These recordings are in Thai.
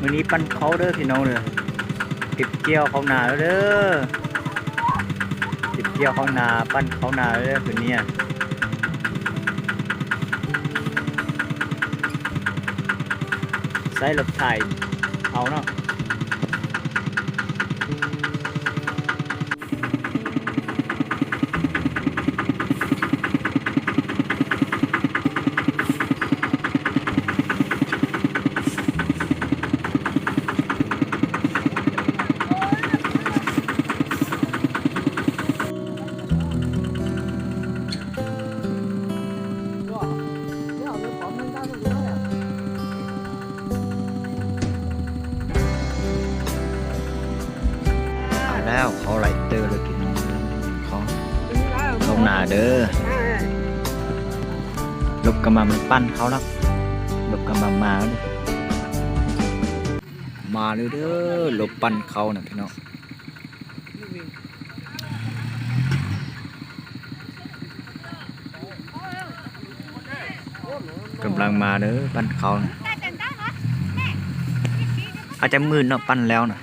มื้อนี้ปั้นเขาเด้อพี่น้องเด้อเก็บเกี่ยวเขานาแล้วเด้อเก็บเกี่ยวเขานาปั้นเขานาแล้วเด้อคืนนี้ใส่รถไถเอาเนาะ แล้วเขาไหลเตอร์เลยพี่น้องเขาเขาหนาเด้อลบกำมามันปั้นเขาแล้วลบกำมามาแล้วมาเลยเด้อลบปั้นเขานะพี่น้องกำลังมาเด้อปั้นเขานะอาจจะมืดเนาะปั้นแล้วนะ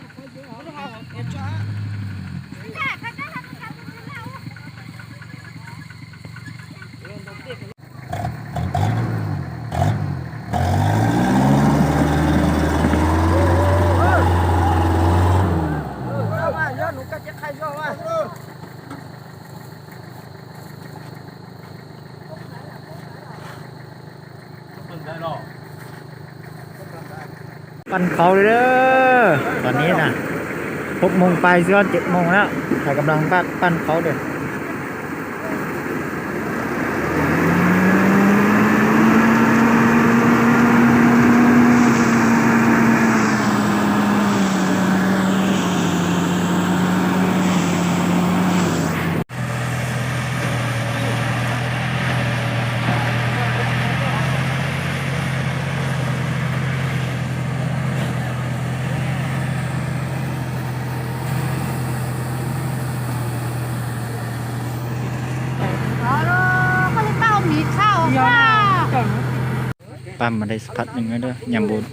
ปั้นเขาเลยเด้อตอนนี้นะหกโมงไปเสื้อเจ็ดโมงแล้วถ่ายกำลังปั้นปั้นเขาเด้อ ปั้มมาได้สักพักหนึ่งแล้วเด้อยำบุญ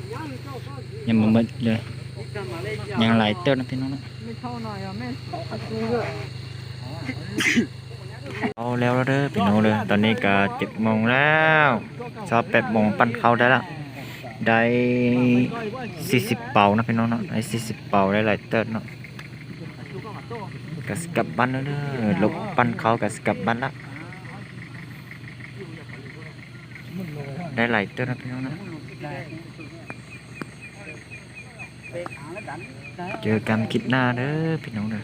ยำมาหมดเลยยังหลายเต้านะพี่น้องนะเอาแล้วแล้วเด้อพี่น้องเลยตอนนี้ก็เจ็ดโมงแล้วชอบแปดโมงปั้นเขาได้ละได้สี่สิบเป่านะพี่น้องเนาะได้สี่สิบเป่าได้หลายเต้าเนาะก็สกับบ้านแล้วเด้อลบปั้นเขาก็สกับบ้านละ ได้หลายเต้นนะพี่น้องนะ เจอกันคลิดหน้าเด้อพี่น้องเด้อ